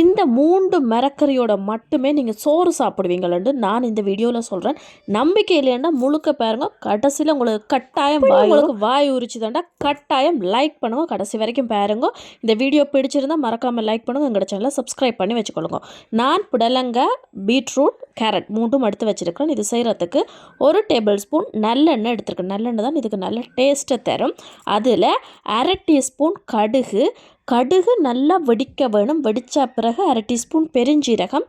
இந்த மூன்று மரக்கறியோட மட்டுமே நீங்கள் சோறு சாப்பிடுவீங்களேன்னு நான் இந்த வீடியோவில் சொல்கிறேன் நம்பிக்கை இல்லைன்னா முழுக்க பாருங்க கடைசியில் உங்களுக்கு கட்டாயம் வாய் உங்களுக்கு வாய் உரிச்சுதாண்டா கட்டாயம் லைக் பண்ணுங்க. கடைசி வரைக்கும் பாருங்க. இந்த வீடியோ பிடிச்சிருந்தா மறக்காமல் லைக் பண்ணுங்க. எங்களோட சேனலை சப்ஸ்கிரைப் பண்ணி வச்சுக்கொள்ளுங்க. நான் புடலங்காய் பீட்ரூட் கேரட் மூன்றும் எடுத்து வச்சுருக்கேன் இது செய்கிறதுக்கு ஒரு டேபிள் ஸ்பூன் நல்லெண்ணெய் எடுத்துருக்கேன். நல்லெண்ணெய் தான் இதுக்கு நல்ல டேஸ்ட்டை தரும். அதில் அரை டீஸ்பூன் கடுகு கடுகு நல்லா வெடிக்க வேணும். வெடித்த பிறகு அரை டீஸ்பூன் பெருஞ்சீரகம்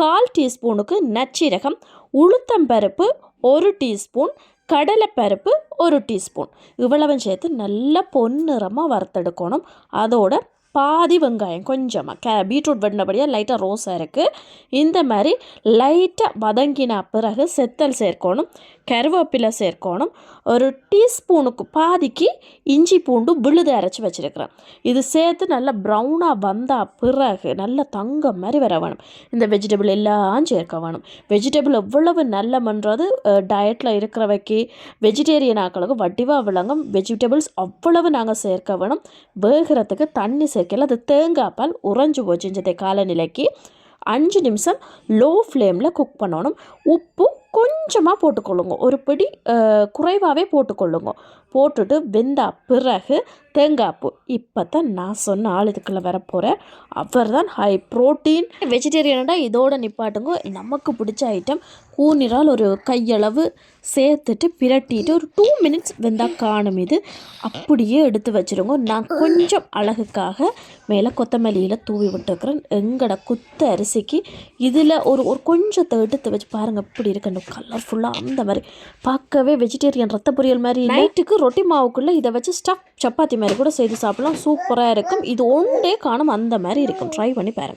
கால் டீஸ்பூனுக்கு நச்சீரகம் உளுத்தம்பருப்பு ஒரு டீஸ்பூன் கடலைப்பருப்பு ஒரு டீஸ்பூன். இவ்வளவும் சேர்த்து நல்லா பொன்னிறமாக வறுத்தெடுக்கணும். அதோட பாதி வெங்காயம் கொஞ்சமாக கே பீட்ரூட் வெட்டினபடியாக லைட்டாக ரோஸாக இருக்குது இந்த மாதிரி லைட்டாக வதங்கின பிறகு செத்தல் சேர்க்கணும் கருவேப்பிலை சேர்க்கணும் ஒரு டீஸ்பூனுக்கு பாதிக்கு இஞ்சி பூண்டு விழுது அரைச்சி வச்சுருக்கிறேன். இது சேர்த்து நல்லா ப்ரௌனாக வந்தால் பிறகு நல்ல தங்கம் மாதிரி வர வேணும். இந்த வெஜிடபிள் எல்லாம் சேர்க்க வேணும். வெஜிடபிள் எவ்வளவு நல்லமன்றது டயட்டில் இருக்கிறவைக்கு வெஜிடேரியன் ஆக்களுக்கு வட்டிவாக விளங்கும். வெஜிடபிள்ஸ் அவ்வளவு நாங்கள் சேர்க்க வேணும். வேகிறதுக்கு தண்ணி சேர்க்கல அது தேங்காய் பால் உறைஞ்சி போச்சு இந்த காலநிலைக்கு அஞ்சு நிமிஷம் லோ ஃப்ளேமில் குக் பண்ணணும். உப்பு கொஞ்சமாக போட்டுக்கொள்ளுங்க. ஒரு பிடி குறைவாகவே போட்டுக்கொள்ளுங்க. போட்டுட்டு வெந்தா பிறகு தேங்காய்ப்பூ இப்போ தான் நான் சொன்ன ஆள் இதுக்குள்ளே வரப்போகிறேன் அவர் தான் ஹை ப்ரோட்டீன் வெஜிடேரியனடா இதோட நிப்பாட்டுங்க. நமக்கு பிடிச்ச ஐட்டம் கூனிரால் ஒரு கையளவு சேர்த்துட்டு பிரட்டிட்டு ஒரு டூ மினிட்ஸ் வெந்தால் காணும் இது. அப்படியே எடுத்து வச்சுருங்க. நான் கொஞ்சம் அழகுக்காக மேலே கொத்தமல்லியில் தூவி விட்டுருக்குறேன். எங்கட குத்த அரிசிக்கு இதில் ஒரு ஒரு கொஞ்சத்தை எடுத்து வச்சு பாருங்கள் இப்படி இருக்கணும் கலர்ஃபுல்லாக அந்த மாதிரி. பார்க்கவே வெஜிடேரியன் ரத்த பொரியல் மாதிரி நைட்டுக்கு ரொட்டி மாவுக்குள்ளே இதை வச்சு ஸ்டஃப் சப்பாத்தி மாதிரி கூட செய்து சாப்பிடலாம். சூப்பராக இருக்கும். இது ஒன்றே காணும் அந்த மாதிரி இருக்கும். ட்ரை பண்ணி பாருங்கள்